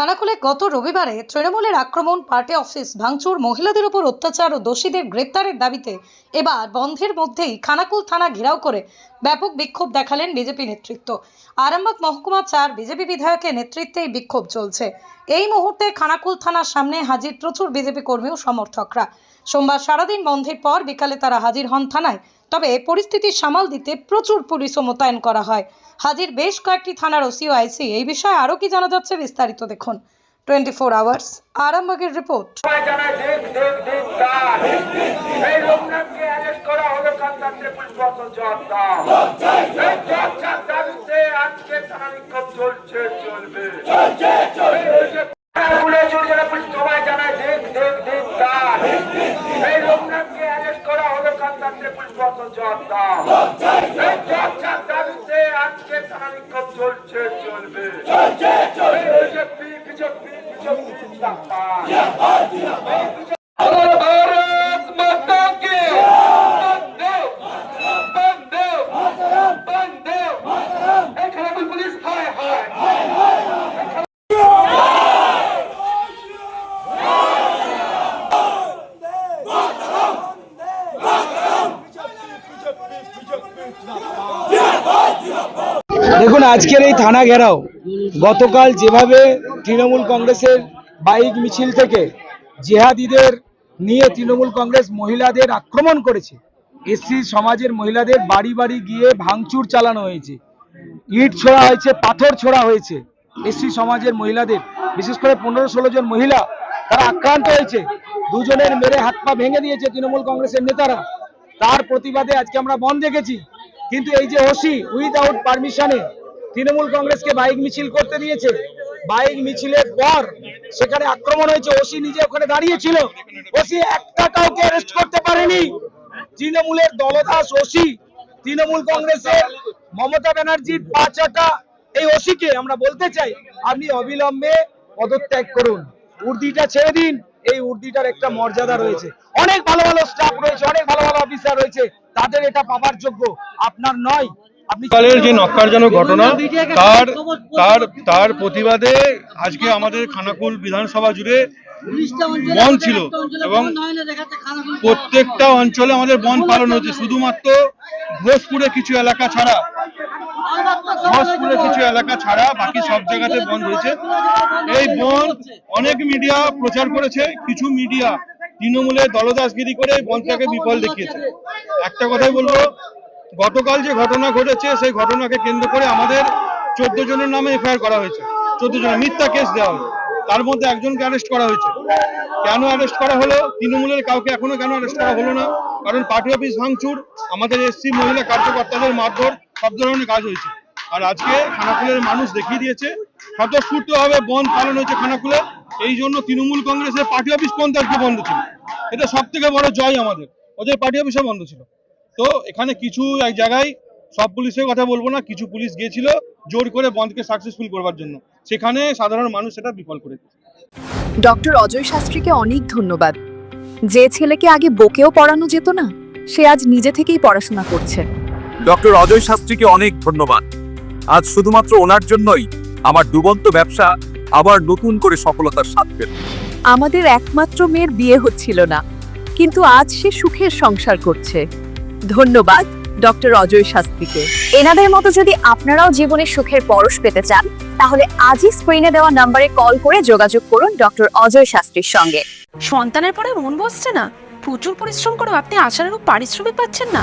খানাকুলে গত রবিবারে তৃণমূলের আক্রমণ, পার্টি অফিস ভাঙচুর, মহিলাদের উপর অত্যাচার ও দোষীদের গ্রেপ্তারের দাবিতে এবার বন্ধের মধ্যেই খানাকুল থানা ঘেরাও করে ব্যাপক বিক্ষোভ দেখালেন বিজেপি নেতৃত্ব। আরামবাগ মহকুমা চার, বিজেপি বিধায়কের নেতৃত্বেই বিক্ষোভ চলছে। এই মুহূর্তে খানাকুল থানার সামনে হাজির প্রচুর বিজেপি কর্মী ও সমর্থকরা। সোমবার সারাদিন বন্ধের পর বিকালে তারা হাজির হন থানায়। তবে পরিস্থিতি সামাল দিতে প্রচুর পুলিশও মোতায়েন করা হয়। হাজির বেশ কয়েকটি থানার ওসি ও আইসি এই বিষয়ে আরও কি জানা যাচ্ছে বিস্তারিত দেখুন। টোয়েন্টি ফোর আওয়ার্স আরামবাগের রিপোর্ট দেখ দেখ দেখ তার এই লোকনাথকে অ্যারেস্ট করা হলো কান্তান্ত্রে পুলিশ প্রশাসন জবাব দাও এই চর্চার দাবিতে আজকে থানা বিক্ষোভ চলছে চলবে পুলিশ চলছে না, পুলিশ সবাই জানায় দেখ দেখ দেখ তার এই লোকনাথকে অ্যারেস্ট করা হলো কান্তান্ত্রে পুলিশ প্রশাসন জবাব দাও এই চর্চার দাবিতে টানা বিক্ষোভ চলছে চলবে। চলছে চলবে। বিজেপি বিজেপি বিজেপি জিন্দাবাদ জিন্দাবাদ জিন্দাবাদ Diabo! Diabo! দেখুন, আজকের এই থানা ঘেরাও, গতকাল যেভাবে তৃণমূল কংগ্রেসের বাইক মিছিল থেকে জেহাদিদের নিয়ে তৃণমূল কংগ্রেস মহিলাদের আক্রমণ করেছে এসি সমাজের মহিলাদের বাড়ি বাড়ি গিয়ে ভাঙচুর চালানো হয়েছে, ইট ছোড়া হয়েছে, পাথর ছোড়া হয়েছে এসি সমাজের মহিলাদের, বিশেষ করে পনেরো ষোলো জন মহিলা, তারা আক্রান্ত হয়েছে, দুজনের মেরে হাত পা ভেঙে দিয়েছে তৃণমূল কংগ্রেসের নেতারা, তার প্রতিবাদে আজকে আমরা বন্ধ দেখেছি। কিন্তু এই যে ওসি উইদাউট পারমিশনে তৃণমূল কংগ্রেসকে বাইক মিছিল করতে দিয়েছে। বাইক মিছিলের পর সেখানে আক্রমণ হয়েছে, ওসি নিজে ওখানে দাঁড়িয়েছিল। ওসি একটা কাউকে অ্যারেস্ট করতে পারেনি। তৃণমূলের দলদাস ওসি, তৃণমূল কংগ্রেসের মমতা ব্যানার্জির পাঁচাটা এই ওসিকে আমরা বলতে চাই, আপনি অবিলম্বে পদত্যাগ করুন। উর্দিটা ছেড়ে দিন। এই উর্দিটার একটা মর্যাদা রয়েছে। অনেক ভালো ভালো স্টাফ রয়েছে অনেক ভালো ভালো অফিসার রয়েছে। তাদের এটা পাবার যোগ্য আপনার নয়। কালের যে নক্কারজনক ঘটনা তার তার তার প্রতিবাদে আজকে আমাদের খানাকুল বিধানসভা জুড়ে বন্ধ ছিল এবং প্রত্যেকটা অঞ্চলে আমাদের বন্ধ পালন হচ্ছে শুধুমাত্র ঘোষপুরে কিছু এলাকা ছাড়া। ঘোষপুরে কিছু এলাকা ছাড়া বাকি সব জায়গাতে বন্ধ হয়েছে এই বন্ধ অনেক মিডিয়া প্রচার করেছে, কিছু মিডিয়া তৃণমূলের দলদাসগিরি করে এই বন্ধটাকে বিফল দেখিয়েছে। একটা কথাই বলব, গতকাল যে ঘটনা ঘটেছে, সেই ঘটনাকে কেন্দ্র করে আমাদের চোদ্দ জনের নামে এফআইআর করা হয়েছে। চোদ্দ জনের, মিথ্যা কেস দেওয়া হলো। তার মধ্যে একজনকে অ্যারেস্ট করা হয়েছে। কেন অ্যারেস্ট করা হলো? তৃণমূলের কাউকে এখনও কেন অ্যারেস্ট করা হলো না? কারণ পার্টি অফিস ভাঙচুর। আমাদের এসসি মহিলা কার্যকর্তাদের মারধর। সব ধরনের কাজ হয়েছে। আর আজকে খানাকুলের মানুষ দেখিয়ে দিয়েছে, স্বতঃস্ফূর্তভাবে বন্ধ পালন হয়েছে খানাকুলে। এই জন্য তৃণমূল কংগ্রেসের পার্টি অফিস পর্যন্ত আজকে বন্ধ ছিল? এটা সব থেকে বড় জয় আমাদের। ওদের পার্টি অফিসও বন্ধ ছিল। তো এখানে কিছু এক জায়গায় সব পুলিশের কথা বলব না, কিছু পুলিশ গিয়েছিল জোর করে বন্ধকে সাকসেসফুল করবার জন্য। সেখানে সাধারণ মানুষ সেটা বিফল করে ডক্টর অজয় শাস্ত্রীকে অনেক ধন্যবাদ। যে ছেলেকে আগে বকেও পড়ানো যেত না, সে আজ নিজে থেকেই পড়াশোনা করছে। ডক্টর অজয় শাস্ত্রীকে অনেক ধন্যবাদ। আজ শুধুমাত্র ওনার জন্যই আমার ডুবন্ত ব্যবসা আবার নতুন করে সফলতার স্বাদ পেল। আমাদের একমাত্র মেয়ের বিয়ে হচ্ছিল না কিন্তু আজ সে সুখের সংসার করছে। ধন্যবাদ ডক্টর অজয় শাস্ত্রীকে। এনাদের মতো যদি আপনারাও জীবনে সুখের পরশ পেতে চান তাহলে আজই স্ক্রিনে দেওয়া নম্বরে কল করে যোগাযোগ করুন ডক্টর অজয় শাস্ত্রীর সঙ্গে। সন্তানের পরে মন বসছে না। প্রচুর পরিশ্রম করেও আপনি আশানুরূপ পারিশ্রমিক পাচ্ছেন না।